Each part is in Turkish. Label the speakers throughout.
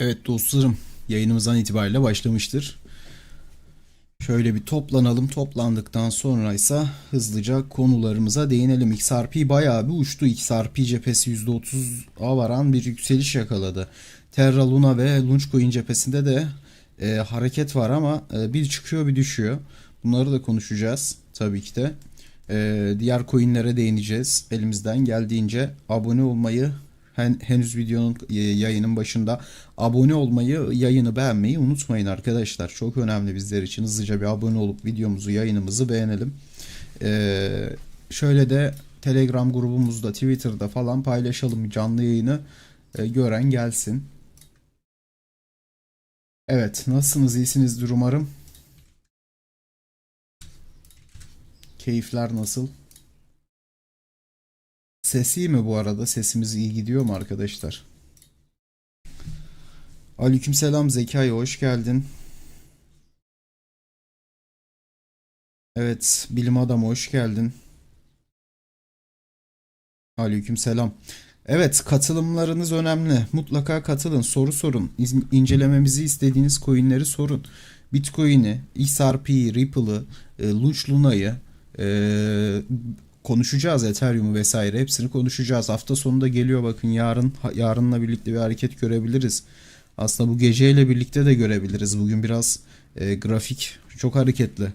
Speaker 1: Evet dostlarım yayınımızdan itibariyle başlamıştır. Şöyle bir toplanalım. Toplandıktan sonra ise hızlıca konularımıza değinelim. XRP bayağı bir uçtu. XRP cephesi %30'a varan bir yükseliş yakaladı. Terra Luna ve Launchcoin cephesinde de e, hareket var ama e, bir çıkıyor bir düşüyor. Bunları da konuşacağız tabii ki de. E, diğer coinlere değineceğiz. Elimizden geldiğince abone olmayı henüz videonun e, yayının başında abone olmayı, yayını beğenmeyi unutmayın arkadaşlar. Çok önemli bizler için. Hızlıca bir abone olup videomuzu, yayınımızı beğenelim. Ee, şöyle de Telegram grubumuzda, Twitter'da falan paylaşalım canlı yayını e, gören gelsin. Evet, nasılsınız? İyisinizdir umarım. Keyifler nasıl? Ses iyi mi bu arada? Sesimiz iyi gidiyor mu arkadaşlar? Aleykümselam Zekai hoş geldin. Evet, bilim adamı hoş geldin. Aleykümselam. Evet, katılımlarınız önemli. Mutlaka katılın, soru sorun. İz- İncelememizi istediğiniz coinleri sorun. Bitcoin'i, XRP'yi, Ripple'ı, e, Launch Luna'yı, e, konuşacağız Ethereum'u vesaire hepsini konuşacağız. Hafta sonunda geliyor bakın yarın yarınla birlikte bir hareket görebiliriz. Aslında bu geceyle birlikte de görebiliriz. Bugün biraz e, grafik çok hareketli.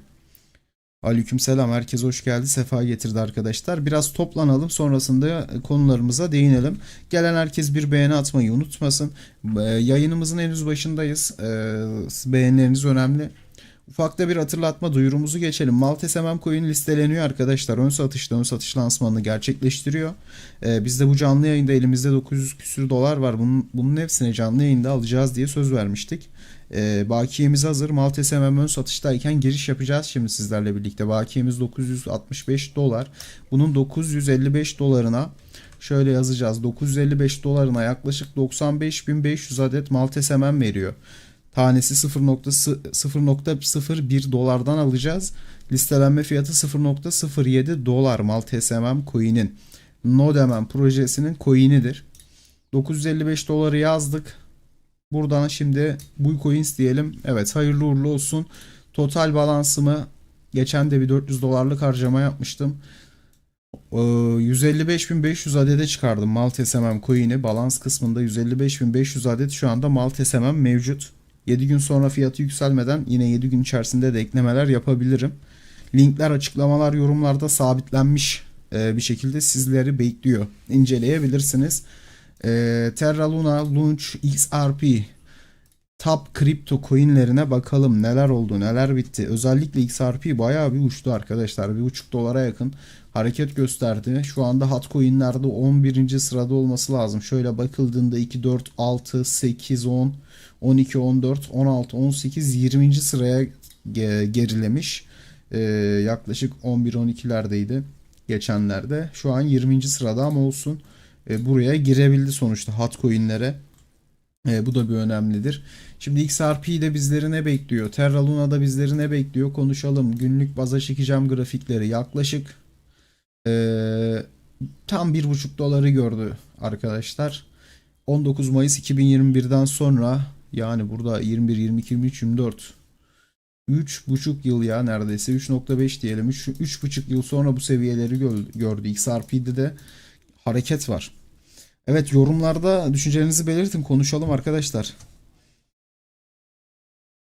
Speaker 1: Aleykümselam herkes hoş geldi. Sefa getirdi arkadaşlar. Biraz toplanalım sonrasında konularımıza değinelim. Gelen herkes bir beğeni atmayı unutmasın. E, yayınımızın henüz başındayız. E, beğenileriniz önemli. Ufakta bir hatırlatma duyurumuzu geçelim. Maltese Mem Coin listeleniyor arkadaşlar. Ön satışta ön satış lansmanını gerçekleştiriyor. Ee, biz de bu canlı yayında elimizde 900 küsür dolar var. Bunun, bunun hepsini canlı yayında alacağız diye söz vermiştik. Ee, bakiyemiz hazır. Maltese Mem ön satıştayken giriş yapacağız şimdi sizlerle birlikte. Bakiyemiz 965 dolar. Bunun 955 dolarına şöyle yazacağız. 955 dolarına yaklaşık 95.500 adet Maltese Mem veriyor. Tanesi 0.01 dolardan alacağız. Listelenme fiyatı 0.07 dolar Maltese MM coin'in. Nodemem projesinin coin'idir. 955 doları yazdık. Buradan şimdi bu coins diyelim. Evet hayırlı uğurlu olsun. Total balansımı geçen de bir 400 dolarlık harcama yapmıştım. Ee, 155.500 adede çıkardım Maltese MM coin'i. Balans kısmında 155.500 adet şu anda Maltese MM mevcut. 7 gün sonra fiyatı yükselmeden yine 7 gün içerisinde de eklemeler yapabilirim. Linkler açıklamalar yorumlarda sabitlenmiş e, bir şekilde sizleri bekliyor. İnceleyebilirsiniz. E, Terra Luna, Launch, XRP top kripto coinlerine bakalım neler oldu neler bitti. Özellikle XRP bayağı bir uçtu arkadaşlar. Bir buçuk dolara yakın hareket gösterdi. Şu anda hot coinlerde 11. sırada olması lazım. Şöyle bakıldığında 2, 4, 6, 8, 10, 12, 14, 16, 18, 20. sıraya ge- gerilemiş. Ee, yaklaşık 11-12'lerdeydi geçenlerde. Şu an 20. sırada ama olsun. Ee, buraya girebildi sonuçta hot coinlere. Ee, bu da bir önemlidir. Şimdi XRP de bizleri ne bekliyor? Terra Luna'da bizleri ne bekliyor? Konuşalım. Günlük baza çekeceğim grafikleri. Yaklaşık ee, tam 1,5 doları gördü arkadaşlar. 19 Mayıs 2021'den sonra yani burada 21, 22, 23, 24 3,5 yıl ya neredeyse 3.5 diyelim 3, 3,5 yıl sonra bu seviyeleri gö- gördü. XRP'de de hareket var. Evet yorumlarda düşüncelerinizi belirtin konuşalım arkadaşlar.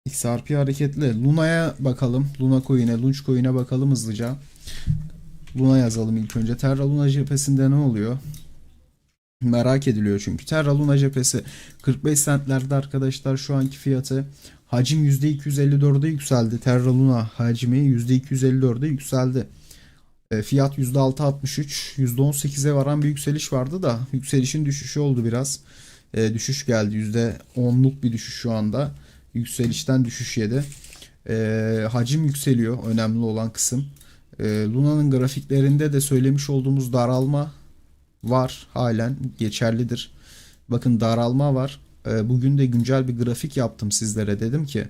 Speaker 1: XRP hareketli. Luna'ya bakalım. Luna Coin'e, Launch Coin'e bakalım hızlıca. Luna yazalım ilk önce. Terra Luna cephesinde ne oluyor? Merak ediliyor çünkü. Terra Luna cephesi 45 centlerde arkadaşlar şu anki fiyatı. Hacim %254'e yükseldi. Terra Luna hacmi %254'e yükseldi. E, fiyat %6.63, %18'e varan bir yükseliş vardı da yükselişin düşüşü oldu biraz. E, düşüş geldi. %10'luk bir düşüş şu anda. Yükselişten düşüş yedi. E, hacim yükseliyor. Önemli olan kısım. E, Luna'nın grafiklerinde de söylemiş olduğumuz daralma var halen geçerlidir. Bakın daralma var. Ee, Bugün de güncel bir grafik yaptım sizlere. Dedim ki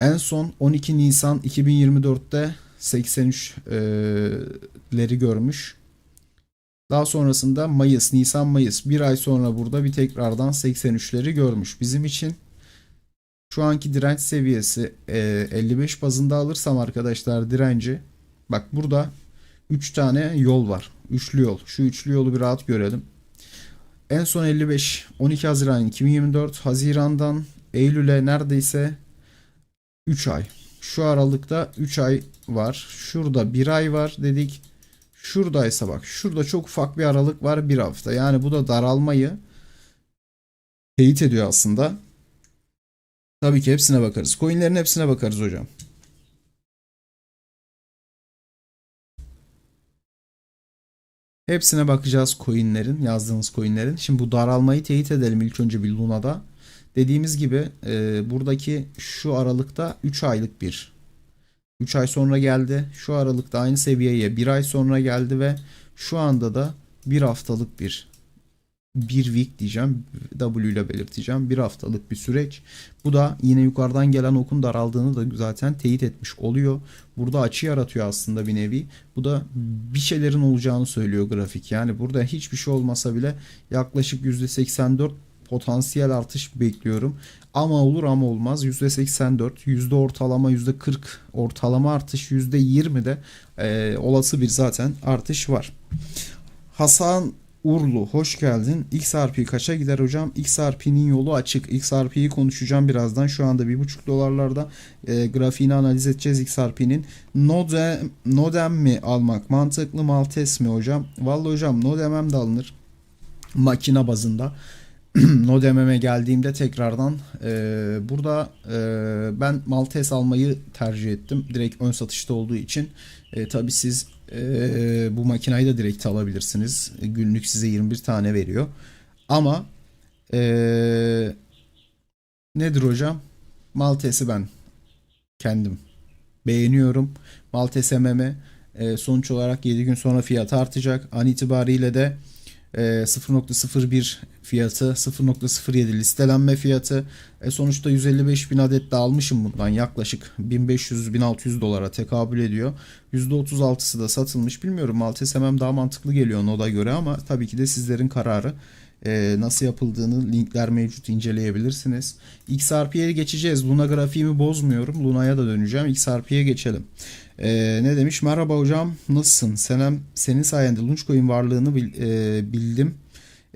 Speaker 1: en son 12 Nisan 2024'te 83'leri görmüş. Daha sonrasında Mayıs, Nisan, Mayıs bir ay sonra burada bir tekrardan 83'leri görmüş. Bizim için şu anki direnç seviyesi e, 55 bazında alırsam arkadaşlar direnci bak burada 3 tane yol var. Üçlü yol. Şu üçlü yolu bir rahat görelim. En son 55 12 Haziran 2024 Haziran'dan Eylül'e neredeyse 3 ay. Şu aralıkta 3 ay var. Şurada 1 ay var dedik. Şuradaysa bak şurada çok ufak bir aralık var bir hafta. Yani bu da daralmayı teyit ediyor aslında. Tabii ki hepsine bakarız. Coinlerin hepsine bakarız hocam. Hepsine bakacağız coinlerin, yazdığımız coinlerin. Şimdi bu daralmayı teyit edelim ilk önce bir Luna'da. Dediğimiz gibi e, buradaki şu aralıkta 3 aylık bir 3 ay sonra geldi. Şu aralıkta aynı seviyeye 1 ay sonra geldi ve şu anda da bir haftalık bir bir week diyeceğim. W ile belirteceğim. Bir haftalık bir süreç. Bu da yine yukarıdan gelen okun daraldığını da zaten teyit etmiş oluyor. Burada açı yaratıyor aslında bir nevi. Bu da bir şeylerin olacağını söylüyor grafik. Yani burada hiçbir şey olmasa bile yaklaşık %84 potansiyel artış bekliyorum. Ama olur ama olmaz. %84, yüzde ortalama %40 ortalama artış %20 de e, olası bir zaten artış var. Hasan Urlu hoş geldin. XRP kaça gider hocam? XRP'nin yolu açık. XRP'yi konuşacağım birazdan. Şu anda 1.5 dolarlarda e, grafiğini analiz edeceğiz XRP'nin. Nodem, Nodem mi almak mantıklı Maltes mi hocam? Vallahi hocam Nodem'em de alınır. Makine bazında. Nodem'e geldiğimde tekrardan e, burada e, ben Maltes almayı tercih ettim. Direkt ön satışta olduğu için. E, tabii siz e, bu makinayı da direkt alabilirsiniz. Günlük size 21 tane veriyor. Ama e, nedir hocam? Maltes'i ben kendim beğeniyorum. Maltes MM e, sonuç olarak 7 gün sonra fiyatı artacak. An itibariyle de e, 0.01 fiyatı 0.07 listelenme fiyatı. E sonuçta 155 bin adet de almışım bundan. Yaklaşık 1500-1600 dolara tekabül ediyor. %36'sı da satılmış. Bilmiyorum Maltes hemen daha mantıklı geliyor Noda göre ama tabii ki de sizlerin kararı. E, nasıl yapıldığını linkler mevcut inceleyebilirsiniz. XRP'ye geçeceğiz. Luna grafiğimi bozmuyorum. Luna'ya da döneceğim. XRP'ye geçelim ee, ne demiş? Merhaba hocam, nasılsın? Senem, senin sayende Launchcoin varlığını bil, e, bildim.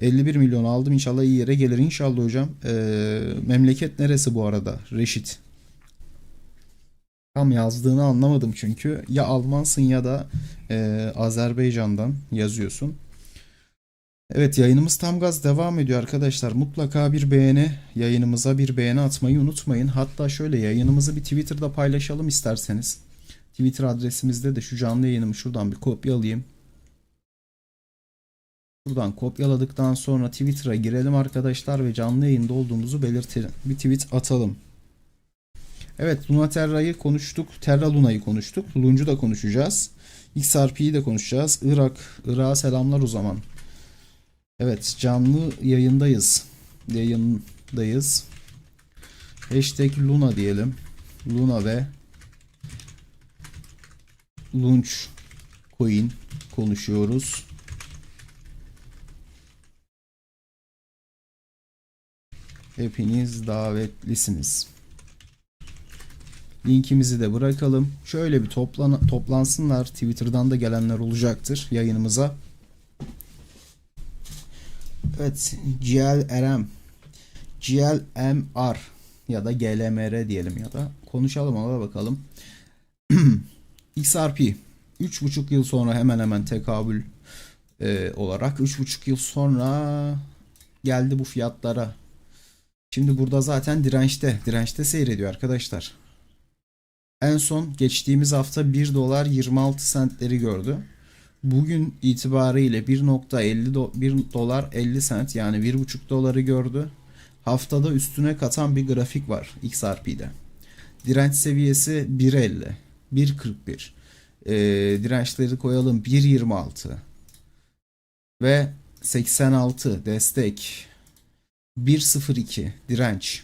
Speaker 1: 51 milyon aldım. İnşallah iyi yere gelir. İnşallah hocam. Ee, memleket neresi bu arada? Reşit. Tam yazdığını anlamadım çünkü. Ya Almansın ya da e, Azerbaycan'dan yazıyorsun. Evet yayınımız tam gaz devam ediyor arkadaşlar. Mutlaka bir beğeni yayınımıza bir beğeni atmayı unutmayın. Hatta şöyle yayınımızı bir Twitter'da paylaşalım isterseniz. Twitter adresimizde de şu canlı yayınımı şuradan bir kopyalayayım. Buradan kopyaladıktan sonra Twitter'a girelim arkadaşlar ve canlı yayında olduğumuzu belirtelim. Bir tweet atalım. Evet Luna Terra'yı konuştuk. Terra Luna'yı konuştuk. Luncu da konuşacağız. XRP'yi de konuşacağız. Irak, Irak'a selamlar o zaman. Evet canlı yayındayız. Yayındayız. Hashtag Luna diyelim. Luna ve Launch Coin konuşuyoruz. Hepiniz davetlisiniz. Linkimizi de bırakalım. Şöyle bir toplan toplansınlar. Twitter'dan da gelenler olacaktır yayınımıza. Evet, GLRM GLMR ya da GLMR diyelim ya da konuşalım ona bakalım. XRP 3,5 yıl sonra hemen hemen tekabül e, olarak 3,5 yıl sonra geldi bu fiyatlara. Şimdi burada zaten dirençte, dirençte seyrediyor arkadaşlar. En son geçtiğimiz hafta 1 dolar 26 centleri gördü. Bugün itibariyle 1.50 do 1 dolar 50 cent yani 1.5 doları gördü. Haftada üstüne katan bir grafik var XRP'de. Direnç seviyesi 1.50, 1.41. Ee, dirençleri koyalım 1.26 ve 86 destek 1.02 direnç.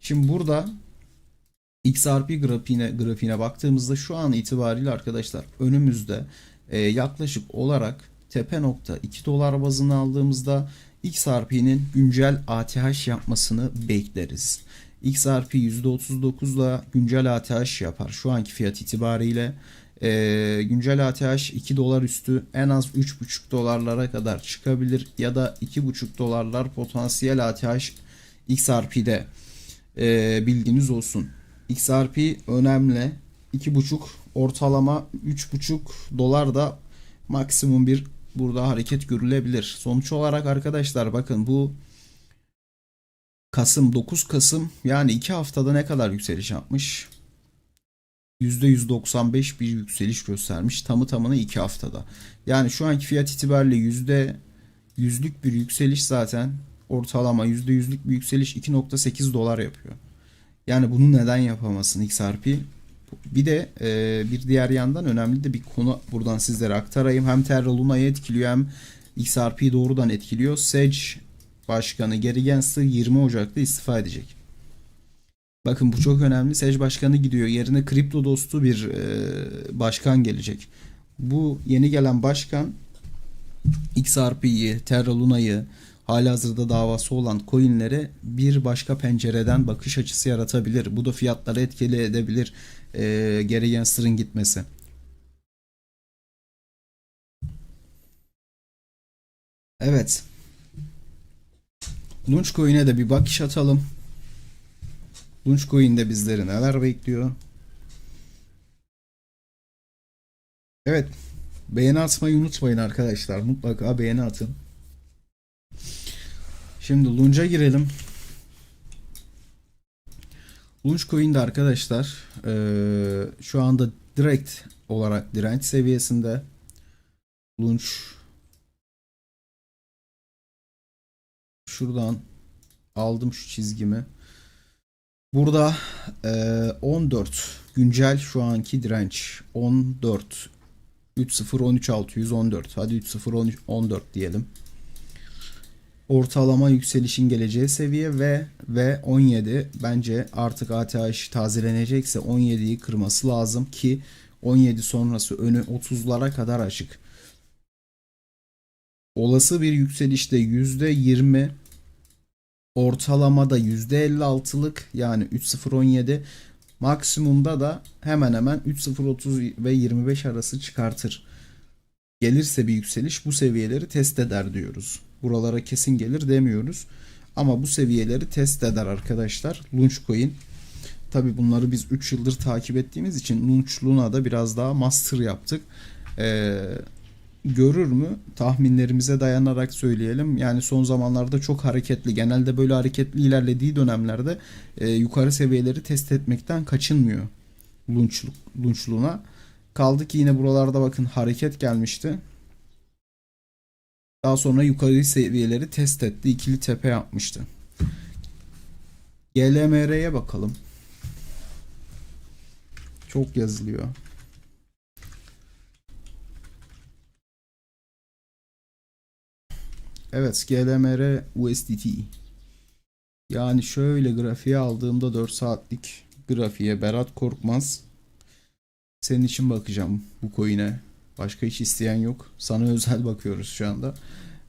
Speaker 1: Şimdi burada XRP grafiğine, grafiğine baktığımızda şu an itibariyle arkadaşlar önümüzde e, yaklaşık olarak tepe nokta 2 dolar bazını aldığımızda XRP'nin güncel ATH yapmasını bekleriz. XRP %39 ile güncel ATH yapar. Şu anki fiyat itibariyle e, güncel ATH 2 dolar üstü en az 3,5 dolarlara kadar çıkabilir ya da 2,5 dolarlar potansiyel ATH XRP'de e, bilginiz olsun. XRP önemli. 2,5 ortalama 3,5 dolar da maksimum bir burada hareket görülebilir. Sonuç olarak arkadaşlar bakın bu Kasım 9 Kasım yani 2 haftada ne kadar yükseliş yapmış? %195 bir yükseliş göstermiş. Tamı tamına 2 haftada. Yani şu anki fiyat itibariyle yüzde yüzlük bir yükseliş zaten ortalama yüzde yüzlük bir yükseliş 2.8 dolar yapıyor. Yani bunu neden yapamasın XRP? Bir de e, bir diğer yandan önemli de bir konu buradan sizlere aktarayım. Hem Terra Luna'yı etkiliyor hem XRP'yi doğrudan etkiliyor. Sedge Başkanı Gary Gensler 20 Ocak'ta istifa edecek. Bakın bu çok önemli. Sedge Başkanı gidiyor. Yerine kripto dostu bir e, başkan gelecek. Bu yeni gelen başkan XRP'yi, Terra Luna'yı, halihazırda davası olan coinlere bir başka pencereden bakış açısı yaratabilir. Bu da fiyatları etkili edebilir. E, Gary Gensler'ın gitmesi. Evet. Launchcoin'e de bir bakış atalım. Launchcoin'de bizleri neler bekliyor? Evet. Beğeni atmayı unutmayın arkadaşlar. Mutlaka beğeni atın. Şimdi Launch'a girelim. Launchcoin'de arkadaşlar eee, şu anda direkt olarak direnç seviyesinde. Launch şuradan aldım şu çizgimi. Burada eee, 14 güncel şu anki direnç 14 30 13 614 hadi 30 13 14 diyelim. Ortalama yükselişin geleceği seviye ve ve 17 bence artık ATH tazelenecekse 17'yi kırması lazım ki 17 sonrası önü 30'lara kadar açık. Olası bir yükselişte %20 ortalamada %56'lık yani 3017 maksimumda da hemen hemen 3030 ve 25 arası çıkartır. Gelirse bir yükseliş bu seviyeleri test eder diyoruz. Buralara kesin gelir demiyoruz. Ama bu seviyeleri test eder arkadaşlar. Launchcoin. Tabi bunları biz 3 yıldır takip ettiğimiz için Launch Luna'da biraz daha master yaptık. Ee, görür mü? Tahminlerimize dayanarak söyleyelim. Yani son zamanlarda çok hareketli. Genelde böyle hareketli ilerlediği dönemlerde e, yukarı seviyeleri test etmekten kaçınmıyor. Launch Luna. Kaldı ki yine buralarda bakın hareket gelmişti. Daha sonra yukarı seviyeleri test etti. İkili tepe yapmıştı. GLMR'ye bakalım. Çok yazılıyor. Evet GLMR USDT. Yani şöyle grafiğe aldığımda 4 saatlik grafiğe Berat Korkmaz senin için bakacağım bu coin'e. Başka hiç isteyen yok. Sana özel bakıyoruz şu anda.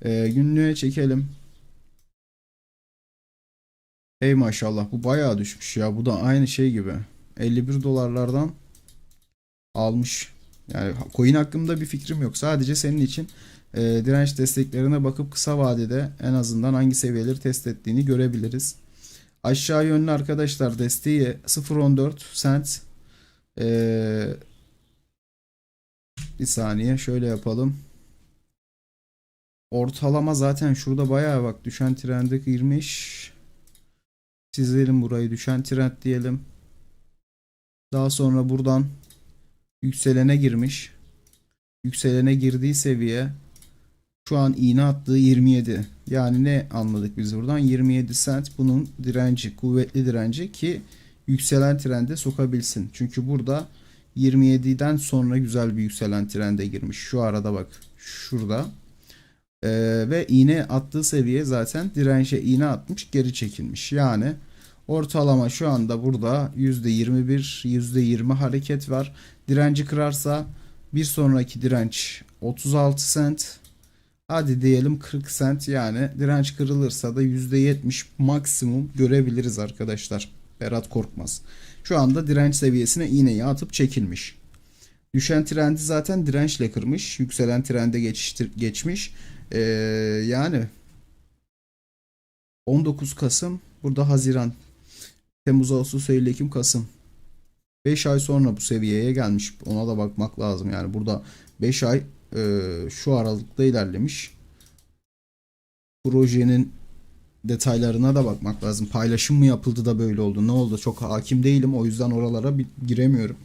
Speaker 1: Ee, günlüğe çekelim. Ey maşallah bu bayağı düşmüş ya. Bu da aynı şey gibi. 51 dolarlardan almış. Yani coin hakkında bir fikrim yok. Sadece senin için e, direnç desteklerine bakıp kısa vadede en azından hangi seviyeleri test ettiğini görebiliriz. Aşağı yönlü arkadaşlar desteği 0.14 cent. E, bir saniye şöyle yapalım. Ortalama zaten şurada bayağı bak düşen trende girmiş. Çizelim burayı düşen trend diyelim. Daha sonra buradan yükselene girmiş. Yükselene girdiği seviye şu an iğne attığı 27. Yani ne anladık biz buradan? 27 cent bunun direnci, kuvvetli direnci ki yükselen trende sokabilsin. Çünkü burada 27'den sonra güzel bir yükselen trende girmiş. Şu arada bak şurada. Ee, ve iğne attığı seviye zaten dirençe iğne atmış geri çekilmiş. Yani ortalama şu anda burada %21 %20 hareket var. Direnci kırarsa bir sonraki direnç 36 cent Hadi diyelim 40 sent yani direnç kırılırsa da %70 maksimum görebiliriz arkadaşlar. Berat Korkmaz. Şu anda direnç seviyesine iğneyi atıp çekilmiş. Düşen trendi zaten dirençle kırmış. Yükselen trende geçiştir, geçmiş. Ee, yani 19 Kasım burada Haziran Temmuz, Ağustos, Eylül, Ekim, Kasım 5 ay sonra bu seviyeye gelmiş. Ona da bakmak lazım. Yani burada 5 ay e, şu aralıkta ilerlemiş. Projenin detaylarına da bakmak lazım. Paylaşım mı yapıldı da böyle oldu? Ne oldu? Çok hakim değilim. O yüzden oralara bir giremiyorum.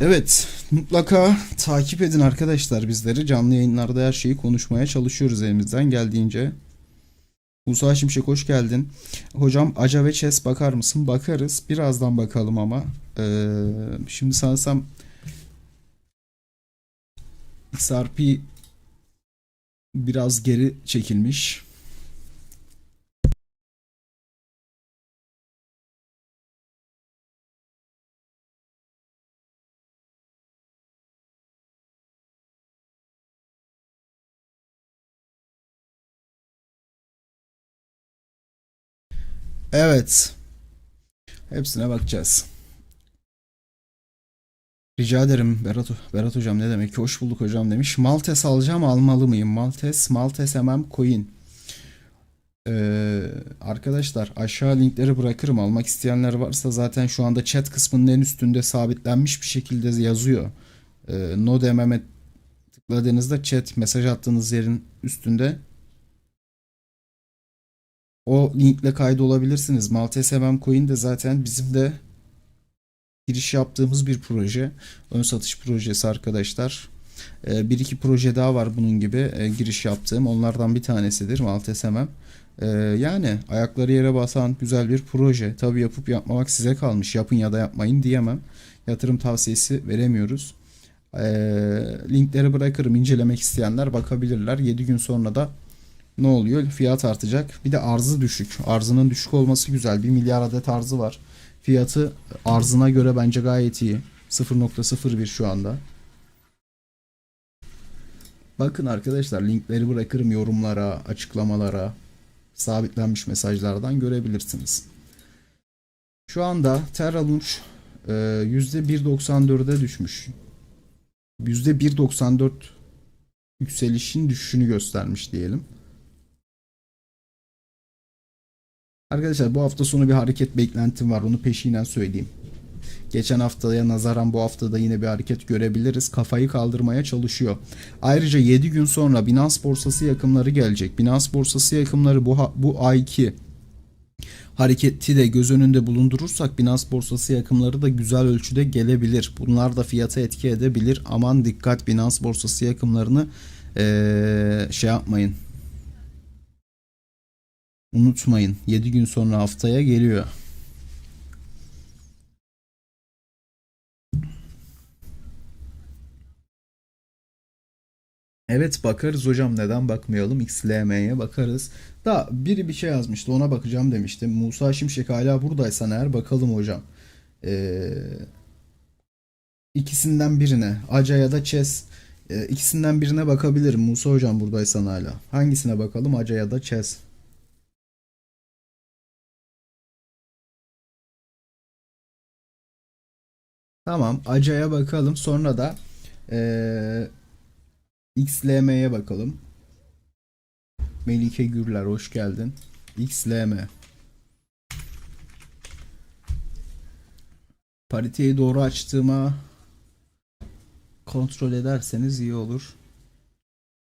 Speaker 1: Evet, mutlaka takip edin arkadaşlar bizleri. Canlı yayınlarda her şeyi konuşmaya çalışıyoruz elimizden geldiğince. Musa Şimşek hoş geldin. Hocam Aca ve Chess bakar mısın? Bakarız. Birazdan bakalım ama. Ee, şimdi sanırsam XRP biraz geri çekilmiş. Evet. Hepsine bakacağız. Rica ederim Berat, Berat hocam ne demek ki hoş bulduk hocam demiş. Maltes alacağım almalı mıyım? Maltes, Maltes MM coin. Ee, arkadaşlar aşağı linkleri bırakırım. Almak isteyenler varsa zaten şu anda chat kısmının en üstünde sabitlenmiş bir şekilde yazıyor. Ee, Node MM'e tıkladığınızda chat mesaj attığınız yerin üstünde o linkle kaydolabilirsiniz. Maltes MM Coin de zaten bizim de giriş yaptığımız bir proje. Ön satış projesi arkadaşlar. Ee, bir iki proje daha var bunun gibi e, giriş yaptığım. Onlardan bir tanesidir Maltes MM. Yani ayakları yere basan güzel bir proje. Tabii yapıp yapmamak size kalmış. Yapın ya da yapmayın diyemem. Yatırım tavsiyesi veremiyoruz. Ee, linkleri bırakırım. İncelemek isteyenler bakabilirler. 7 gün sonra da ne oluyor? Fiyat artacak. Bir de arzı düşük. Arzının düşük olması güzel. 1 milyar adet arzı var. Fiyatı arzına göre bence gayet iyi. 0.01 şu anda. Bakın arkadaşlar linkleri bırakırım yorumlara, açıklamalara, sabitlenmiş mesajlardan görebilirsiniz. Şu anda Terra Launch e, %1.94'e düşmüş. %1.94 yükselişin düşüşünü göstermiş diyelim. Arkadaşlar bu hafta sonu bir hareket beklentim var. Onu peşinen söyleyeyim. Geçen haftaya nazaran bu haftada yine bir hareket görebiliriz. Kafayı kaldırmaya çalışıyor. Ayrıca 7 gün sonra Binance borsası yakımları gelecek. Binance borsası yakımları bu bu ayki hareketi de göz önünde bulundurursak Binance borsası yakımları da güzel ölçüde gelebilir. Bunlar da fiyata etki edebilir. Aman dikkat Binance borsası yakımlarını ee, şey yapmayın. Unutmayın 7 gün sonra haftaya geliyor. Evet bakarız hocam neden bakmayalım XLM'ye bakarız. Da biri bir şey yazmıştı ona bakacağım demiştim. Musa Şimşek hala buradaysan eğer bakalım hocam. Ee, ikisinden birine Aca ya da Chess ee, ikisinden birine bakabilirim. Musa hocam buradaysan hala. Hangisine bakalım Aca ya da Chess? Tamam Aca'ya bakalım. Sonra da ee, XLM'ye bakalım. Melike Gürler hoş geldin. XLM. Pariteyi doğru açtığıma kontrol ederseniz iyi olur.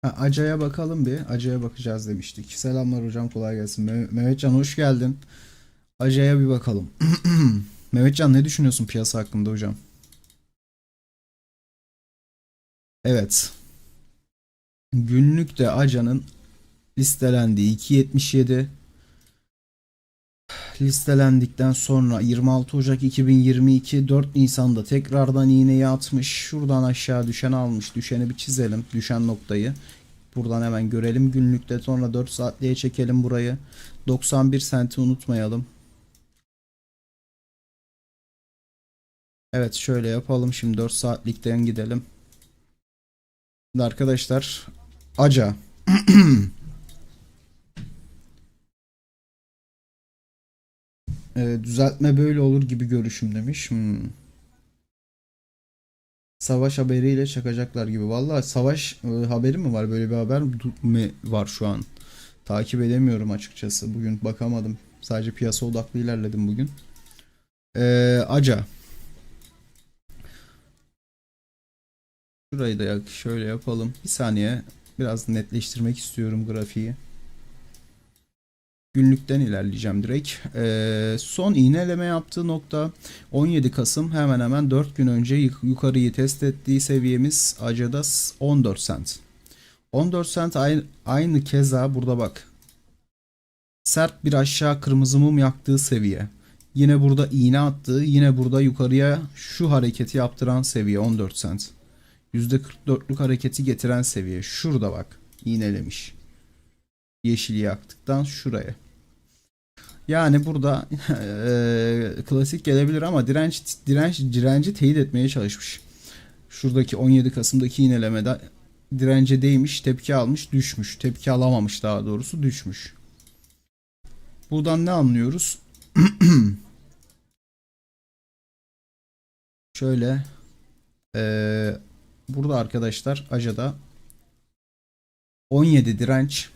Speaker 1: Ha, Aca'ya bakalım bir. Aca'ya bakacağız demiştik. Selamlar hocam kolay gelsin. Me- Mehmetcan hoş geldin. Aca'ya bir bakalım. Mehmetcan ne düşünüyorsun piyasa hakkında hocam? Evet. Günlükte Aca'nın listelendiği 2.77 listelendikten sonra 26 Ocak 2022 4 Nisan'da tekrardan iğneyi atmış. Şuradan aşağı düşen almış. Düşeni bir çizelim. Düşen noktayı. Buradan hemen görelim günlükte. Sonra 4 saatliğe çekelim burayı. 91 senti unutmayalım. Evet şöyle yapalım. Şimdi 4 saatlikten gidelim. Şimdi arkadaşlar Aca. Ee, düzeltme böyle olur gibi görüşüm demiş. Hmm. Savaş haberiyle çakacaklar gibi. Vallahi savaş e, haberi mi var? Böyle bir haber mi var şu an? Takip edemiyorum açıkçası. Bugün bakamadım. Sadece piyasa odaklı ilerledim bugün. Ee, Aca. Şurayı da şöyle yapalım. Bir saniye. Biraz netleştirmek istiyorum grafiği. Günlükten ilerleyeceğim direkt. Ee, son iğneleme yaptığı nokta 17 Kasım hemen hemen 4 gün önce yuk- yukarıyı test ettiği seviyemiz Aca'da 14 sent. 14 sent aynı, aynı keza burada bak. Sert bir aşağı kırmızı mum yaktığı seviye. Yine burada iğne attığı, yine burada yukarıya şu hareketi yaptıran seviye 14 sent. %44'lük hareketi getiren seviye. Şurada bak. iğnelemiş. Yeşili yaktıktan şuraya. Yani burada eee, klasik gelebilir ama direnç direnç direnci teyit etmeye çalışmış. Şuradaki 17 Kasım'daki iğnelemede dirence değmiş, tepki almış, düşmüş. Tepki alamamış daha doğrusu düşmüş. Buradan ne anlıyoruz? Şöyle eee, burada arkadaşlar Aca'da 17 direnç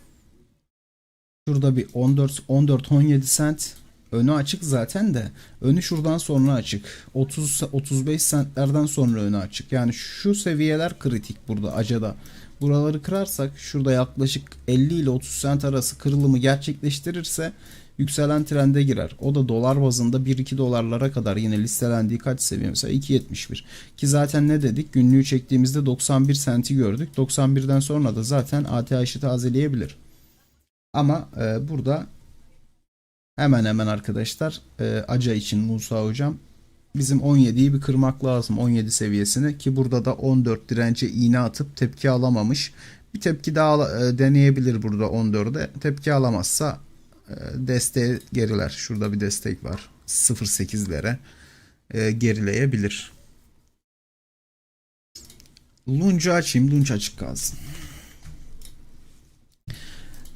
Speaker 1: Şurada bir 14 14 17 sent önü açık zaten de önü şuradan sonra açık. 30 35 sentlerden sonra önü açık. Yani şu seviyeler kritik burada acada. Buraları kırarsak şurada yaklaşık 50 ile 30 sent arası kırılımı gerçekleştirirse yükselen trende girer. O da dolar bazında 1-2 dolarlara kadar yine listelendiği kaç seviye mesela 2.71. Ki zaten ne dedik? Günlüğü çektiğimizde 91 senti gördük. 91'den sonra da zaten ATH'ı tazeleyebilir. Ama e, burada hemen hemen arkadaşlar e, Aca için Musa hocam bizim 17'yi bir kırmak lazım 17 seviyesini ki burada da 14 dirence iğne atıp tepki alamamış. Bir tepki daha e, deneyebilir burada 14'e. Tepki alamazsa desteğe geriler. Şurada bir destek var. 0.8'lere e, gerileyebilir. Luncu açayım. Lunç açık kalsın.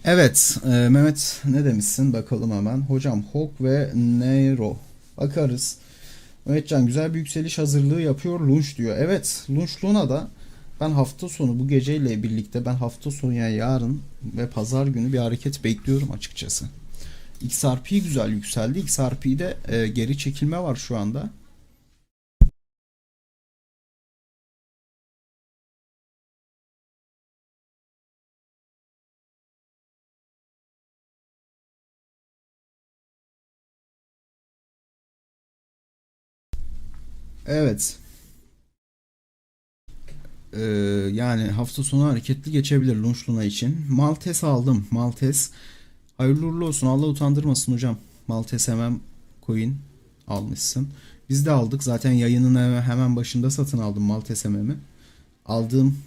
Speaker 1: Evet, e, Mehmet ne demişsin bakalım hemen. Hocam Hawk ve Nero. Bakarız. Mehmetcan güzel bir yükseliş hazırlığı yapıyor Lunch diyor. Evet, Lunch Luna da ben hafta sonu bu geceyle birlikte ben hafta sonu yani yarın ve pazar günü bir hareket bekliyorum açıkçası. XRP güzel yükseldi. XRP'de e, geri çekilme var şu anda. Evet. Ee, yani hafta sonu hareketli geçebilir Lunch Luna için. Maltes aldım. Maltes. Hayırlı uğurlu olsun. Allah utandırmasın hocam. Maltes hemen coin almışsın. Biz de aldık. Zaten yayının hemen- başında satın aldım Maltes MM'i. Aldığım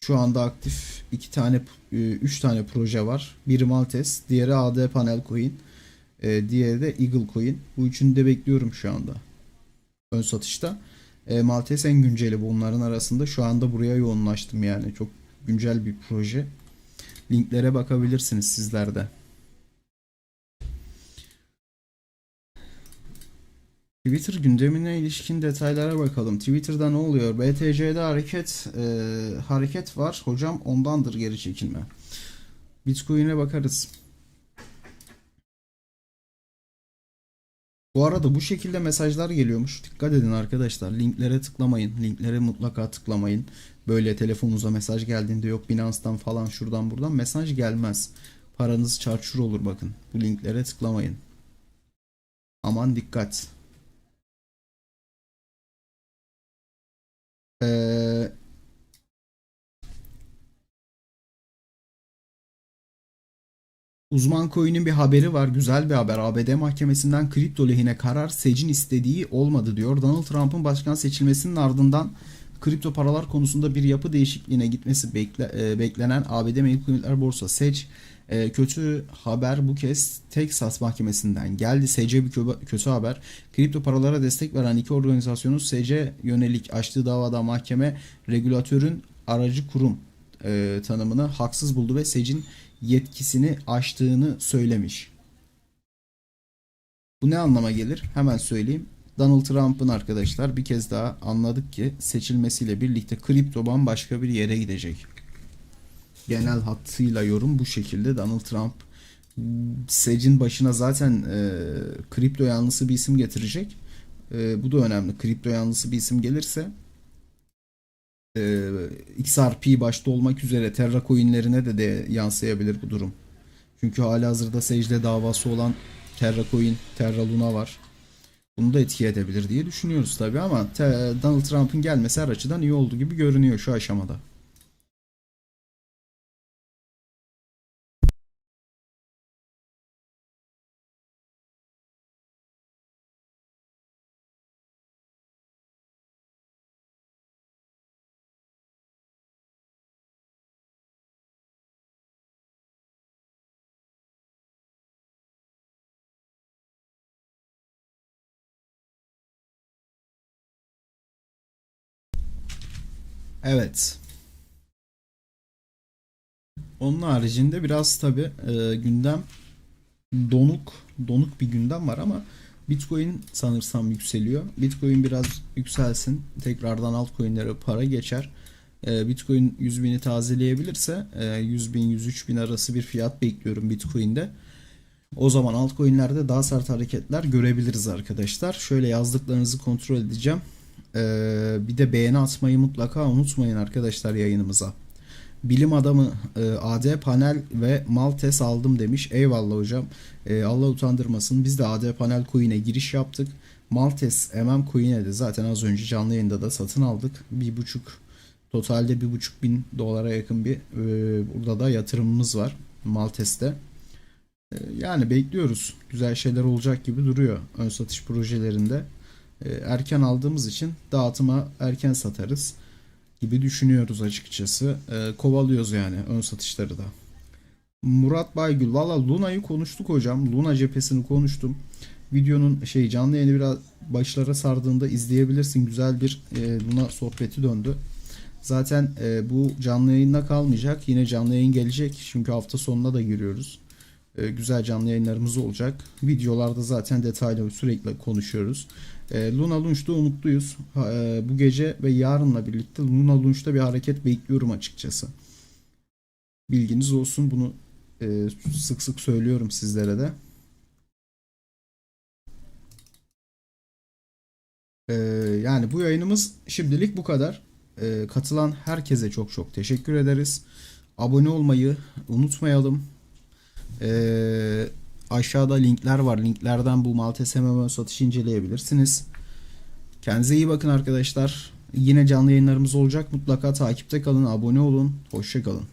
Speaker 1: şu anda aktif iki tane, e, üç tane proje var. Biri Maltes, diğeri AD Panel Coin, e, diğeri de Eagle Coin. Bu üçünü de bekliyorum şu anda ön satışta. E, Maltese en günceli bunların arasında. Şu anda buraya yoğunlaştım yani. Çok güncel bir proje. Linklere bakabilirsiniz sizler Twitter gündemine ilişkin detaylara bakalım. Twitter'da ne oluyor? BTC'de hareket e, hareket var. Hocam ondandır geri çekilme. Bitcoin'e bakarız. Bu arada bu şekilde mesajlar geliyormuş. Dikkat edin arkadaşlar. Linklere tıklamayın. Linklere mutlaka tıklamayın. Böyle telefonunuza mesaj geldiğinde yok Binance'dan falan şuradan buradan mesaj gelmez. Paranız çarçur olur bakın. Bu linklere tıklamayın. Aman dikkat. Ee, Uzman Coin'in bir haberi var. Güzel bir haber. ABD mahkemesinden kripto lehine karar secin istediği olmadı diyor. Donald Trump'ın başkan seçilmesinin ardından kripto paralar konusunda bir yapı değişikliğine gitmesi bekle, e, beklenen ABD Menkul Kıymetler Borsa SEC e, kötü haber bu kez Texas mahkemesinden geldi. SC bir kö- kötü haber. Kripto paralara destek veren iki organizasyonun SC yönelik açtığı davada mahkeme regülatörün aracı kurum e, tanımını haksız buldu ve Sec'in yetkisini aştığını söylemiş. Bu ne anlama gelir? Hemen söyleyeyim. Donald Trump'ın arkadaşlar bir kez daha anladık ki seçilmesiyle birlikte kripto bambaşka bir yere gidecek. Genel hattıyla yorum bu şekilde. Donald Trump Sec'in başına zaten e, kripto yanlısı bir isim getirecek. E, bu da önemli. Kripto yanlısı bir isim gelirse e, XRP başta olmak üzere Terra coinlerine de, de yansıyabilir bu durum. Çünkü hala hazırda secde davası olan Terra Coin, Terra Luna var. Bunu da etki edebilir diye düşünüyoruz tabii ama Donald Trump'ın gelmesi her açıdan iyi oldu gibi görünüyor şu aşamada. Evet. Onun haricinde biraz tabii e, gündem donuk donuk bir gündem var ama Bitcoin sanırsam yükseliyor. Bitcoin biraz yükselsin. Tekrardan altcoin'lere para geçer. E, Bitcoin 100 bini tazeleyebilirse e, 100 bin 103 bin arası bir fiyat bekliyorum Bitcoin'de. O zaman altcoin'lerde daha sert hareketler görebiliriz arkadaşlar. Şöyle yazdıklarınızı kontrol edeceğim. Ee, bir de beğeni atmayı mutlaka unutmayın arkadaşlar yayınımıza. Bilim adamı e, AD panel ve Maltes aldım demiş. Eyvallah hocam. E, Allah utandırmasın. Biz de AD panel coin'e giriş yaptık. Maltes MM coin'e de zaten az önce canlı yayında da satın aldık. Bir buçuk totalde bir buçuk bin dolara yakın bir e, burada da yatırımımız var Maltes'te. E, yani bekliyoruz. Güzel şeyler olacak gibi duruyor ön satış projelerinde. E, erken aldığımız için dağıtıma erken satarız gibi düşünüyoruz açıkçası. E, kovalıyoruz yani ön satışları da. Murat Baygül valla Luna'yı konuştuk hocam. Luna cephesini konuştum. Videonun şey canlı yayını biraz başlara sardığında izleyebilirsin. Güzel bir e, Luna sohbeti döndü. Zaten e, bu canlı yayında kalmayacak. Yine canlı yayın gelecek. Çünkü hafta sonuna da giriyoruz. E, güzel canlı yayınlarımız olacak. Videolarda zaten detaylı sürekli konuşuyoruz. E, Luna Launch'ta umutluyuz. E, bu gece ve yarınla birlikte Luna Launch'ta bir hareket bekliyorum açıkçası. Bilginiz olsun bunu e, sık sık söylüyorum sizlere de. Yani bu yayınımız şimdilik bu kadar. Katılan herkese çok çok teşekkür ederiz. Abone olmayı unutmayalım. Ee, aşağıda linkler var. Linklerden bu Maltese MMO satışı inceleyebilirsiniz. Kendinize iyi bakın arkadaşlar. Yine canlı yayınlarımız olacak. Mutlaka takipte kalın, abone olun. Hoşçakalın.